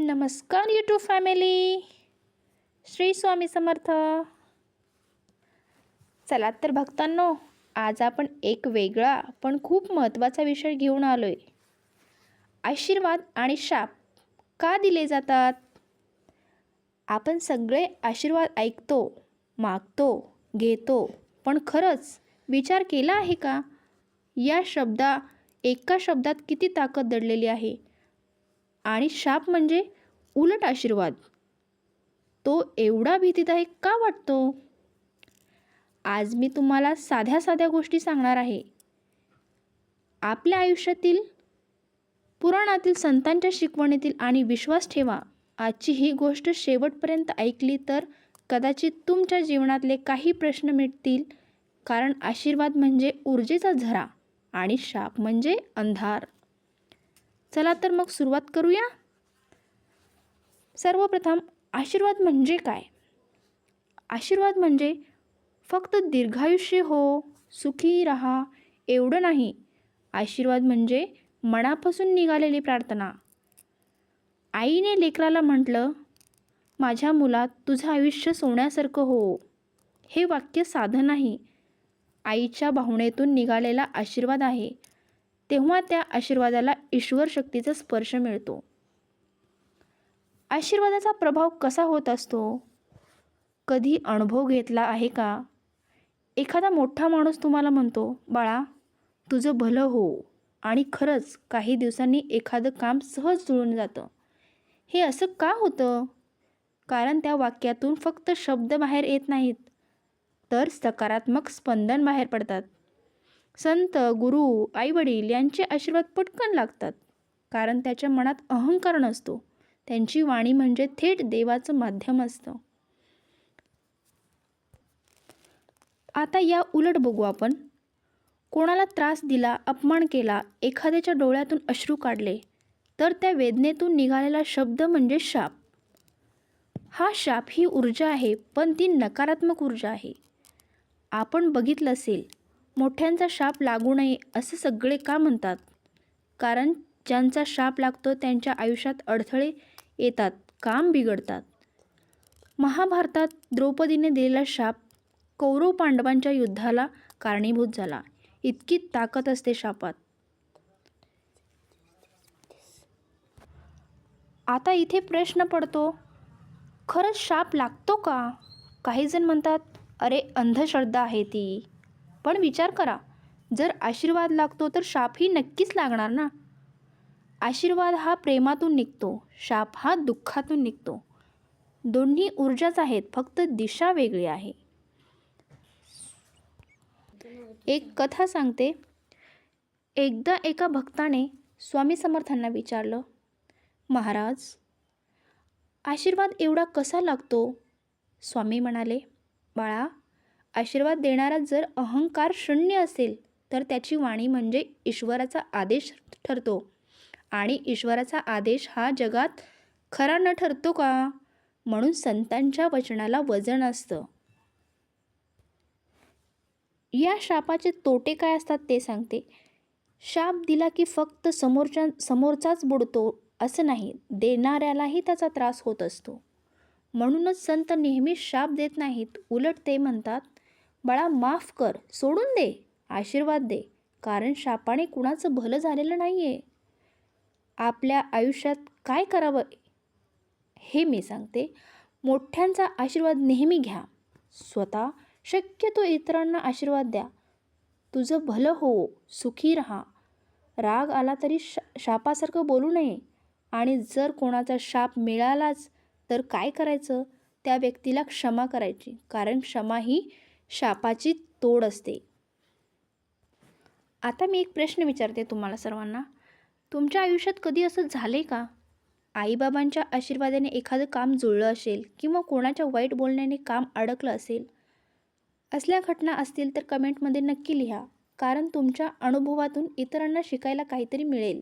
नमस्कार YouTube family Shri Swami Samarth. चला तर भक्तांनो आज आपण एक वेगळा पण खूप महत्त्वाचा विषय घेऊन आलो आहे आशीर्वाद आणि शाप का दिले जातात? आपण सगळे आशीर्वाद ऐकतो मागतो घेतो पण खरंच विचार केला आहे का? या शब्दा एका शब्दात किती ताकद दडलेली आहे? आणि शाप म्हणजे उलट आशीर्वाद. तो एवढा भीतीदायक का वाटतो? आज मी तुम्हाला साध्या साध्या गोष्टी सांगणार आहे. आपल्या आयुष्यातील पुराणातील संतांच्या शिकवणीतील आणि विश्वास ठेवा. आजची ही गोष्ट शेवटपर्यंत ऐकली तर कदाचित तुमच्या जीवनातले काही प्रश्न मिटतील. कारण आशीर्वाद म्हणजे ऊर्जेचा झरा आणि शाप म्हणजे अंधार. चला तर मग सुरुवात करूया. सर्वप्रथम आशीर्वाद म्हणजे काय? आशीर्वाद म्हणजे फक्त दीर्घायुष्य हो सुखी रहा एवढं नाही. आशीर्वाद म्हणजे मनापासून निघालेली प्रार्थना. आईने लेकराला म्हटलं माझ्या मुलात तुझं आयुष्य सोन्यासारखं हो. हे वाक्य साधं नाही. आईच्या भावनेतून निघालेला आशीर्वाद आहे. तेव्हा त्या आशीर्वादाला ईश्वर शक्तीचा स्पर्श मिळतो. आशीर्वादाचा प्रभाव कसा होत असतो? कधी अनुभव घेतला आहे का? एखादा मोठा माणूस तुम्हाला म्हणतो बाळा तुझं भलं हो आणि खरंच काही दिवसांनी एखादं काम सहज जुळून जातं. हे असं का होतं? कारण त्या वाक्यातून फक्त शब्द बाहेर येत नाहीत तर सकारात्मक स्पंदन बाहेर पडतात. संत गुरु आईवडील यांचे आशीर्वाद पटकन लागतात. कारण त्याच्या मनात अहंकार नसतो. त्यांची वाणी म्हणजे थेट देवाचं माध्यम असतं. आता या उलट बघू आपण. कोणाला त्रास दिला अपमान केला एखाद्याच्या डोळ्यातून अश्रू काढले तर त्या वेदनेतून निघालेला शब्द म्हणजे शाप. हा शाप ही ऊर्जा आहे पण ती नकारात्मक ऊर्जा आहे. आपण बघितलं असेल मोठ्यांचा शाप लागू नये असे सगळे का म्हणतात? कारण ज्यांचा शाप लागतो त्यांच्या आयुष्यात अडथळे येतात काम बिघडतात. महाभारतात द्रौपदीने दिलेला शाप कौरव पांडवांच्या युद्धाला कारणीभूत झाला. इतकी ताकद असते शापात. आता इथे प्रश्न पडतो खरंच शाप लागतो का? काही जण म्हणतात अरे अंधश्रद्धा आहे ती. पण विचार करा. जर आशीर्वाद लागतो तर शापही नक्कीच लागणार ना? आशीर्वाद हा प्रेमातून निघतो शाप हा दुःखातून निघतो. दोन्ही ऊर्जाच आहेत फक्त दिशा वेगळी आहे. एक कथा सांगते. एकदा एका भक्ताने स्वामी समर्थांना विचारलं महाराज आशीर्वाद एवढा कसा लागतो? स्वामी म्हणाले बाळा आशीर्वाद देणारा जर अहंकार शून्य असेल तर त्याची वाणी म्हणजे ईश्वराचा आदेश ठरतो. आणि ईश्वराचा आदेश हा जगात खरा न ठरतो का? म्हणून संतांच्या वचनाला वजन असतं. या शापाचे तोटे काय असतात ते सांगते. शाप दिला की फक्त समोरच्या समोरचाच बुडतो असं नाही. देणाऱ्यालाही त्याचा त्रास होत असतो. म्हणूनच संत नेहमी शाप देत नाहीत. उलट ते म्हणतात बाळा माफ कर. सोडून दे. आशीर्वाद दे. कारण शापाने कुणाचं भलं झालेलं नाही आहे आपल्या आयुष्यात काय करावं? हे मी सांगते. मोठ्यांचा आशीर्वाद नेहमी घ्या. स्वतः शक्यतो इतरांना आशीर्वाद द्या. तुझं भलं हो. सुखी राहा. राग आला तरी शा शापासारखं बोलू नये. आणि जर कोणाचा शाप मिळालाच तर काय करायचं? त्या व्यक्तीला क्षमा करायची. कारण क्षमा ही शापाची तोड असते. आता मी एक प्रश्न विचारते तुम्हाला सर्वांना. तुमच्या आयुष्यात कधी असं झाले का? आईबाबांच्या आशीर्वादाने एखादं काम जुळलं असेल किंवा कोणाच्या वाईट बोलण्याने काम अडकलं असेल? असल्या घटना असतील तर कमेंटमध्ये नक्की लिहा. कारण तुमच्या अनुभवातून इतरांना शिकायला काहीतरी मिळेल.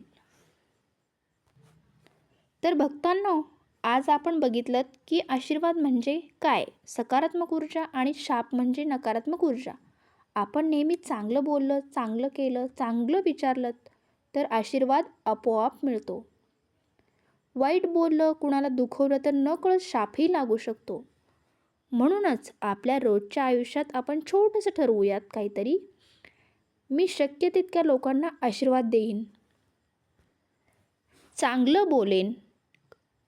तर भक्तांनो आज आपण बघितलं की आशीर्वाद म्हणजे काय? सकारात्मक ऊर्जा आणि शाप म्हणजे नकारात्मक ऊर्जा. आपण नेहमी चांगलं बोललं चांगलं केलं चांगलं विचारलं तर आशीर्वाद आपोआप मिळतो. वाईट बोललं कुणाला दुखवलं तर नकळत शापही लागू शकतो. म्हणूनच आपल्या रोजच्या आयुष्यात आपण छोटंसं ठरवूयात काहीतरी. मी शक्य तितक्या लोकांना आशीर्वाद देईन. चांगलं बोलेन.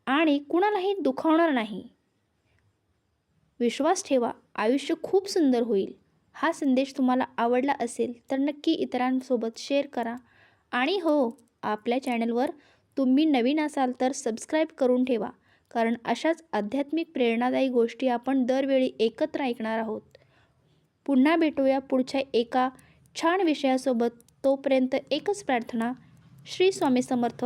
आणि कुणालाही दुखावणार नाही. विश्वास ठेवा आयुष्य खूप सुंदर होईल. हा संदेश तुम्हाला आवडला असेल तर नक्की इतरांसोबत शेअर करा. आणि हो आपल्या चॅनलवर तुम्ही नवीन असाल तर सबस्क्राईब करून ठेवा कारण अशाच आध्यात्मिक प्रेरणादायी गोष्टी आपण दरवेळी एकत्र ऐकणार आहोत. पुन्हा भेटूया पुढच्या एका छान विषयासोबत. तोपर्यंत एकच प्रार्थना. श्री स्वामी समर्थ.